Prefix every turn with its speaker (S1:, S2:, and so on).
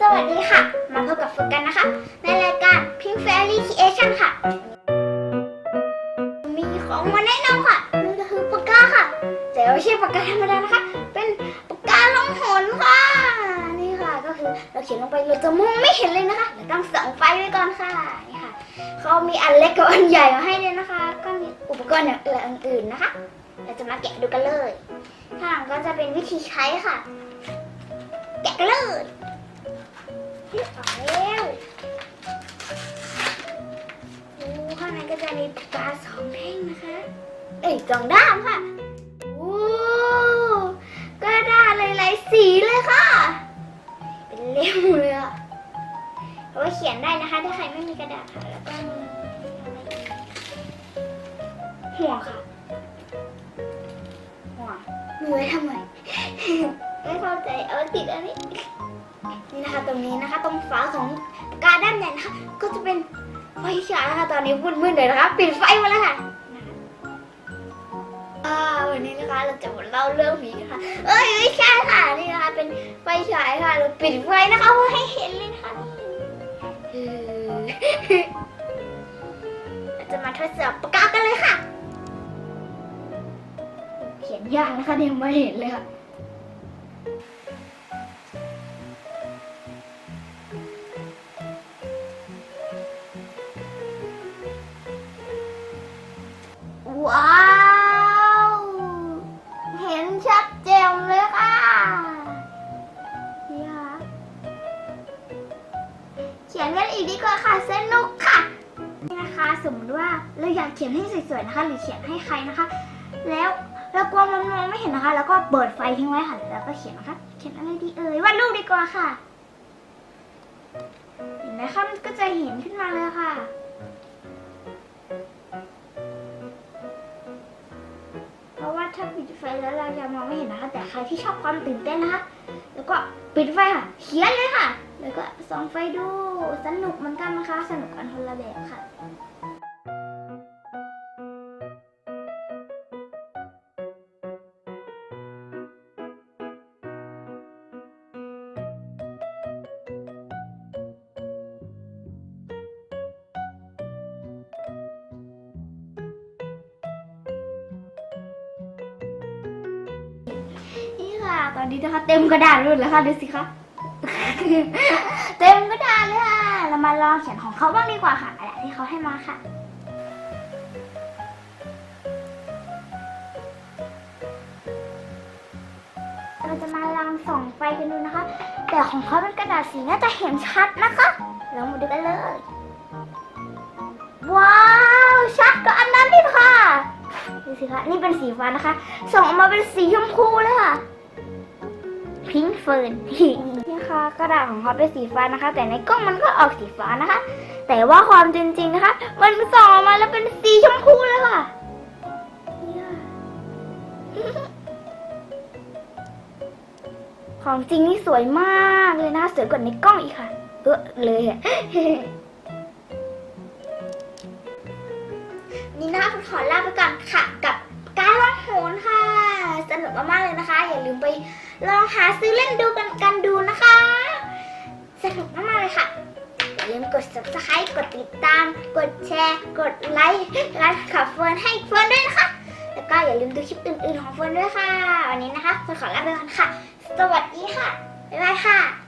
S1: สวัสดีค่ะ มาพบกับฝึกกันนะคะ ในรายการ Pink Fairy Creation ค่ะ มีของมาแนะนำค่ะนั่นก็คือปากกาค่ะ แต่ไม่ใช่ปากกาธรรมดานะคะ เป็นปากกาล่องหนค่ะ นี่ค่ะก็คือเราเขียนลงไปเราจะมองไม่เห็นเลยนะคะเราต้องส่องไฟไว้ก่อนค่ะนี่ค่ะเขามีอันเล็กกับอันใหญ่มาให้เลยนะคะ ก็มีอุปกรณ์อย่างอื่นๆนะคะ เราจะมาแกะดูกันเลยข้างหลังก็จะเป็นวิธีใช้ค่ะ แกะกันเลย เอาแล้วโอ้ข้างในก็จะมีปากกาสองแท่งนะคะ เอ้ยสองด้ามค่ะโอ้กระดาษหลายๆสีเลยค่ะ เป็นเล่มเลยอะเอาไว้เขียนได้นะคะ ถ้าใครไม่มีกระดาษค่ะแล้วก็มีหัวค่ะหัวมีไว้ทำไมไม่เข้าใจเอาไว้ติดอันนี้ นี่นะคะตรงนี้นะคะ ตรงฝาของปากาด้านในนะคะก็จะเป็นไฟฉายค่ะตอนนี้มืดๆเลยนะคะปิดไฟมาแล้วค่ะวันนี้นะคะเราจะมาเล่าเรื่องผีกันค่ะเอ้ยไม่ใช่ค่ะนี่นะคะเป็นไฟฉายค่ะเราปิดไฟนะคะเพื่อให้เห็นเลยนะคะเออเราจะมาทดสอบปากกากันเลยค่ะ เขียนยากนะคะยังไม่เห็นเลยค่ะ สมมติว่าเราอยากเขียนให้สวยๆนะคะ หรือเขียนให้ใครนะคะ แล้วเรากลัวมันมองไม่เห็นนะคะ แล้วก็เปิดไฟทิ้งไว้ค่ะแล้วก็เขียนนะคะ เขียนอะไรดีเอ่ยวาดรูปดีกว่าค่ะเห็นไหมคะมันก็จะเห็นขึ้นมาเลยค่ะเพราะว่าถ้าปิดไฟแล้วเราจะมองไม่เห็นนะคะ แต่ใครที่ชอบความตื่นเต้นนะคะ แล้วก็ปิดไฟค่ะ เขียนเลยค่ะ แล้วก็ส่องไฟดูสนุกเหมือนกันนะคะ สนุกกันคนละแบบค่ะ ตอนนี้นะคะ เต็มกระดาษเลยแล้วค่ะดูสิคะเต็มกระดาษเลยค่ะ เรามาลองเขียนของเขาบ้างดีกว่าค่ะอะไรที่เขาให้มาค่ะเราจะมาลองส่องไฟกันดูนะคะ แต่ของเขาเป็นกระดาษสีน่าจะเห็นชัดนะคะเรามาดูกันเลย ว้าว ชัดกว่าอันนั้นนี่ค่ะดูสิคะนี่เป็นสีฟ้านะคะ ส่องออกมาเป็นสีชมพูเลยค่ะ พิงเฟิร์นนี่ค่ะกระดาษของเขาเป็นสีฟ้านะคะ แต่ในกล้องมันก็ออกสีฟ้านะคะ แต่ว่าความจริงๆนะคะ มันส่องออกมาแล้วเป็นสีชมพูเลยค่ะของจริงนี่สวยมากเลยนะสวยกว่าในกล้องอีกค่ะเออเลยอะนี่นะคะคุณขอลาไปก่อนค่ะ กับการล่องโหนค่ะ สนุกมากๆเลยนะคะ อย่าลืมไปลองหาซื้อเล่นดูกันกันดูนะคะ สนุกมากๆเลยค่ะ อย่าลืมกด subscribe กดติดตาม กดแชร์ กดไลค์ร้านขับเฟิร์นให้เฟิร์นด้วยนะคะ แล้วก็อย่าลืมดูคลิปอื่นๆของเฟิร์นด้วยค่ะ วันนี้นะคะเฟิร์นขอลาไปก่อนค่ะ สวัสดีค่ะ บ๊ายบายค่ะ